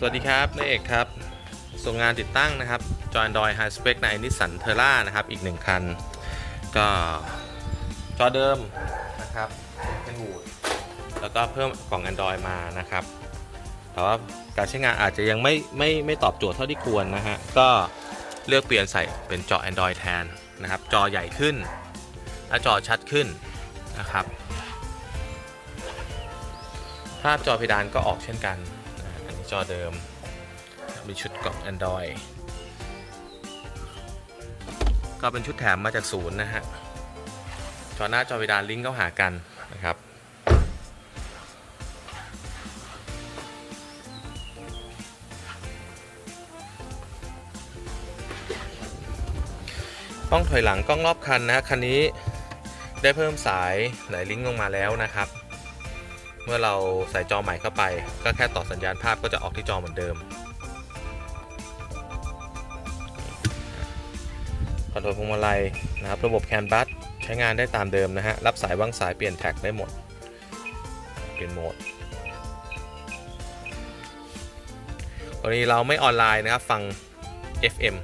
สวัสดีครับนายเอกครับ ส่งงานติดตั้งนะครับจอ Android High Spec ใน Nissan Terra นะครับ อีกหนึ่งคัน ก็จอเดิมนะครับเป็นวูดแล้วก็เพิ่มกล่อง Android มานะครับ แต่ว่าการใช้งานอาจจะยังไม่ไม่ไม่ตอบโจทย์เท่าที่ควรนะฮะ ก็เลือกเปลี่ยนใส่เป็นจอ Android แทนนะครับ จอใหญ่ขึ้นและจอชัดขึ้นนะครับ ภาพจอเพดานก็ออกเช่นกัน จอเดิม มีชุดกล่อง Android ก็เป็นชุดแถมมาจากศูนย์นะฮะ จอหน้าจอเพดานลิงก์เข้าหากันนะครับกล้องถอยหลังกล้องรอบคันนะฮะคันนี้ได้เพิ่มสายไหลลิงก์ลงมาแล้วนะครับ มื่อเราใส่จอใหม่เข้าไป ก็แค่ต่อสัญญาณภาพก็จะออกที่จอเหมือนเดิมคอนโทรลพวงมาลัยนะครับระบบแคนบัสใช้งานได้ตามเดิมนะฮะรับสายวางสายเปลี่ยนแท็กได้หมด เปลี่ยนโหมดกรณีเราไม่ออนไลน์นะครับฟัง FM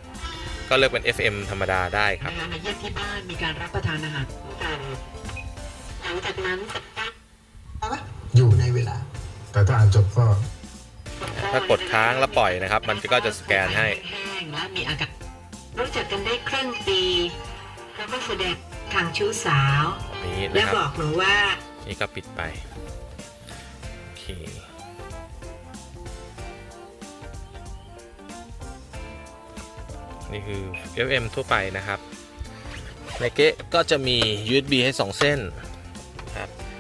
ก็เลือกเป็น FM ธรรมดาได้ครับนะคะมาเยี่ยมที่บ้านมีการรับประทานอาหารร่วมกันหลังจากนั้น แต่ถ้าอ่านจบก็ถ้ากดค้างแล้วปล่อยนะครับ มันก็จะสแกนให้แห้งและมีอาการรู้จักกันได้ครึ่งปีแล้วก็แสดงทางชู้สาวนี้และนะครับ บอกหนูว่า นี่ก็ปิดไป โอเค นี่คือ FM ทั่วไปนะครับ ในเก๊ะก็จะมี USB ให้ 2 เส้นครับ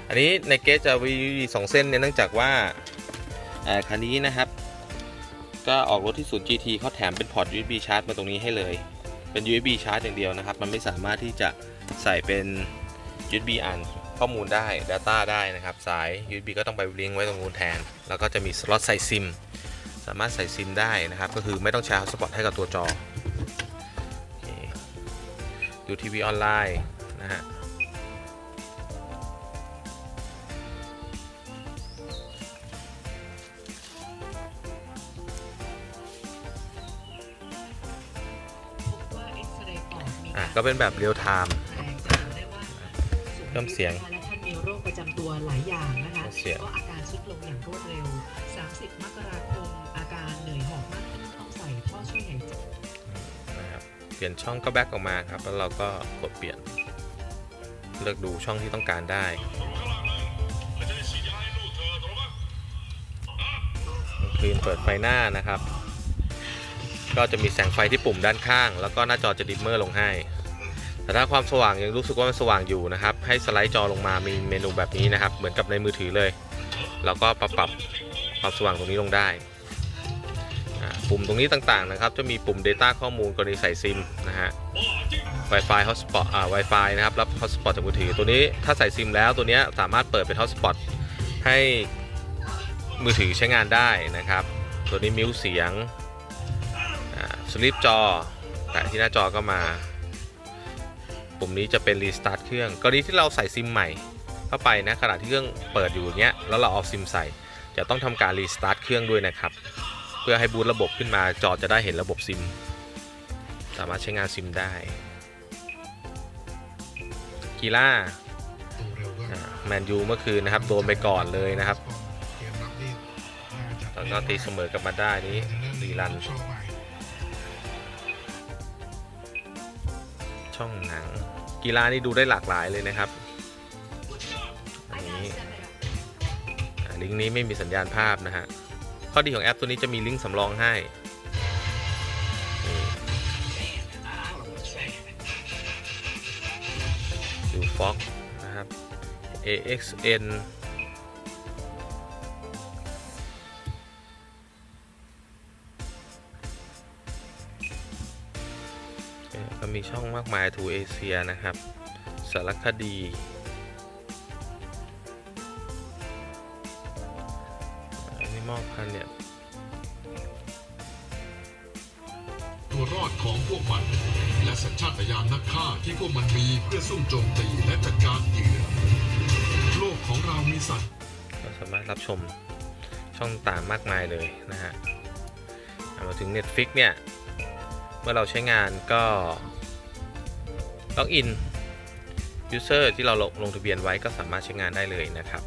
อันนี้ในเก๊ะจะมี2เส้นเนี่ยเนื่องจากว่าคันนี้นะครับ ก็ออกรถที่ศูนย์ GT เขาแถมเป็นพอร์ต USB ชาร์จมาตรงนี้ให้เลย เป็น USB ชาร์จอย่างเดียวนะครับ มันไม่สามารถที่จะใส่เป็น USB อ่านข้อมูลได้ Data ได้นะครับ สาย USB ก็ต้องไปลิงก์ไว้ตรงนู้นแทน แล้วก็จะมีสล็อตใส่ซิม สามารถใส่ซิมได้นะครับ ก็คือไม่ต้องใช้ฮอตสปอตให้กับตัวจอดูทีวีออนไลน์นะฮะ อดมีอะการก็เป็นแบบเรียลไทม์แรงจะเห็นได้ว่าเพิ่มเสียงและท่านมีโรคประจำตัวหลายอย่างนะคะเพิ่มเสียง ก็อาการทรุดลงอย่างรวดเร็ว 30 มกราคมอาการเหนื่อยหอบมากขึ้นต้องใส่ท่อช่วยหายใจนะครับเปลี่ยนช่องก็แบ็กออกมาครับ แล้วเราก็กดเปลี่ยน เลือกดูช่องที่ต้องการได้กลางคืนเปิดไฟหน้านะครับ ก็จะมีแสงไฟที่ปุ่มด้านข้าง แล้วก็หน้าจอจะดิมเมอร์ลงให้ แต่ถ้าความสว่างยังรู้สึกว่ามันสว่างอยู่นะครับ ให้สไลด์จอลงมามีเมนูแบบนี้นะครับ เหมือนกับในมือถือเลย แล้วก็ปรับปรับความสว่างตรงนี้ลงได้ ปุ่มตรงนี้ต่างๆนะครับ จะมีปุ่ม Data ข้อมูลกรณีใส่ซิมนะฮะ Wi-Fi Hotspot อ่า Wi-Fi นะครับรับ Hotspot จากมือถือตัวนี้ถ้าใส่ซิมแล้วตัวนี้สามารถเปิดเป็น Hotspot ให้มือถือใช้งานได้นะครับ ตัวนี้มิวเสียง สลิปจอ แต่ที่หน้าจอก็มา ปุ่มนี้จะเป็นรีสตาร์ทเครื่อง กรณีที่เราใส่ซิมใหม่เข้าไปนะขณะที่เครื่องเปิดอยู่อย่างเงี้ยแล้วเราเอาซิมใส่ จะต้องทำการรีสตาร์ทเครื่องด้วยนะครับ เพื่อให้บูตระบบขึ้นมาจอจะได้เห็นระบบซิม สามารถใช้งานซิมได้กีล่าตัวเร็วด้วยแมนยูเมื่อคืนนะครับโดนไปก่อนเลยนะครับเกมรับนี่น่าจะแล้วก็ตีเสมอกลับมาได้นี้รีรัน ช่องหนัง กีฬานี่ดูได้หลากหลายเลยนะครับอันนี้ลิงก์นี้ไม่มีสัญญาณภาพนะฮะข้อดีของแอปตัวนี้จะมีลิงก์สำรองให้ดูฟ็อกนะครับ AXN มีช่องมากมายทูเอเชียนะครับ สารคดี อันนี้มอบพันเนี่ย ตัวรอดของพวกมัน และสัญชาตญาณนักฆ่าที่พวกมันมีเพื่อซุ่มโจมตีและจัดการเหยื่อโลกของเรามีสัตว์ก็สามารถรับชมช่องต่างมากมายเลยนะฮะเอามาถึง Netflix เนี่ย เมื่อเราใช้งานก็ ล็อกอิน User ที่เราลงลงทะเบียนไว้ก็สามารถใช้งานได้เลยนะครับ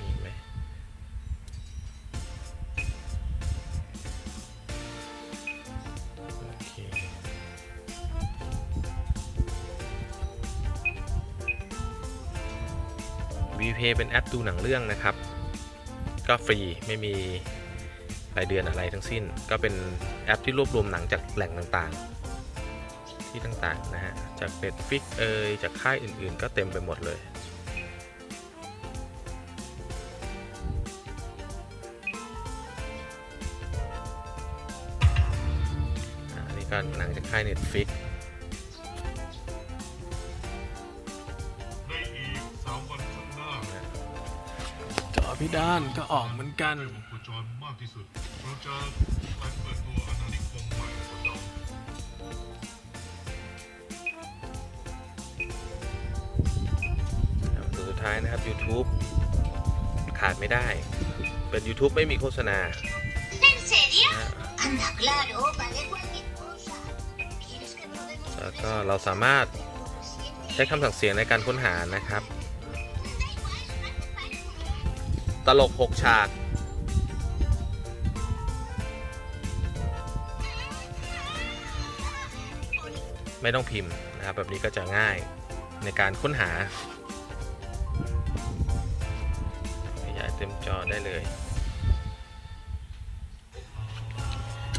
มีไหมโอเค VPay เป็นแอปดูหนังเรื่องนะครับ ก็ฟรีไม่มี รายเดือนอะไรทั้งสิ้น ก็เป็นแอปที่รวบรวมหนังจากแหล่งต่างๆ ที่ต่างๆนะฮะ จาก Netflix เอยจากค่ายอื่นๆ ก็เต็มไปหมดเลยอันนี่ก็หนังจากค่าย Netflix พิดานก็ออกเหมือนกัน วงโคจรมากที่สุด เราจะไปเปิดตัวอาณานิคมใหม่ของเราตัวสุดท้ายนะครับ YouTube ขาดไม่ได้ เป็น YouTube ไม่มีโฆษณา ¿En serio? นะฮะ Anda, claro, vale cualquier cosa. ¿Quieres que probemos แล้วก็เราสามารถ ใช้คำสั่งเสียงในการค้นหานะครับ ตลก 6 ฉาก ไม่ต้องพิมพ์นะครับ แบบนี้ก็จะง่ายในการค้นหา ขยายเต็มจอได้เลย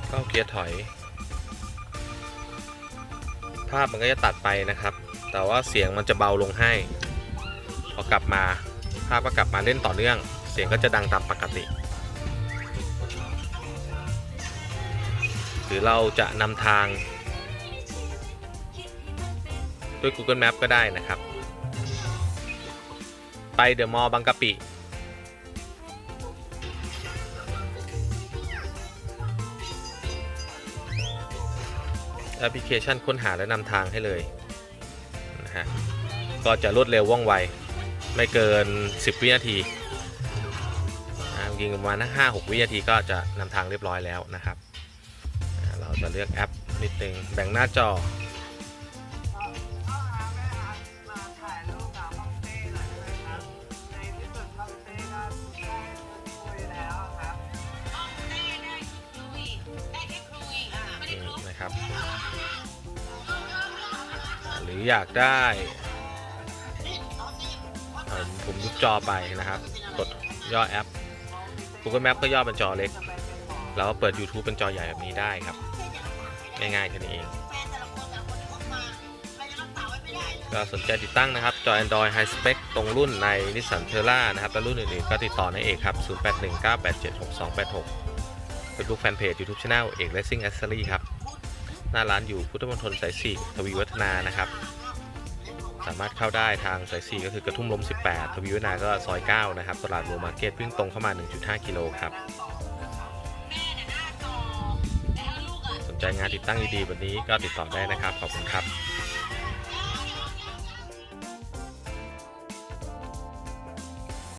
เข้าเกียร์ถอย ภาพมันก็จะตัดไปนะครับ แต่ว่าเสียงมันจะเบาลงให้ พอกลับมาภาพก็กลับมาเล่นต่อเนื่อง สียงก็จะดังตามปกติ หรือเราจะนำทาง ด้วย Google Map ก็ได้นะครับ ไปเดอะมอลล์บางกะปิแอปพลิเคชันค้นหาและนำทางให้เลยนะฮะ ก็จะรวดเร็วว่องไว ไม่เกิน 10 วินาที ยิงประมาณห้าหกวินาทีก็จะนำทางเรียบร้อยแล้วนะครับ เราจะเลือกแอปนิดนึงแบ่งหน้าจอถ่ายรูปกับห้องเต้หน่อยได้ไหมครับในที่สุดห้องเต้ก็ได้คุยแล้วครับนี่นะครับ หรืออยากได้ผมยุบจอไปนะครับ กดย่อแอป Google Map ก็ย่อเป็นจอเล็ก แล้วเปิด YouTube เป็นจอใหญ่แบบนี้ได้ครับ ง่ายๆแค่นี้เอง ก็สนใจติดตั้งนะครับ จอ Android High Spec ตรงรุ่นใน Nissan Terra นะครับ และรุ่นอื่นๆก็ติดต่อในเอกครับ 0819876286 Facebook Fanpage YouTube Channel เอก Racing Accessory ครับ หน้าร้านอยู่พุทธมณฑลสาย4ทวีวัฒนานะครับ สามารถเข้าได้ทางสาย 4 ก็คือกระทุ่มลม 18 ทวีวนาก็ซอย 9 นะครับ ตลาดโรมาร์เก็ตวิ่งตรงเข้ามา 1.5 กิโลครับ สนใจงานติดตั้งดีๆแบบนี้ก็ติดต่อได้นะครับ ขอบคุณครับ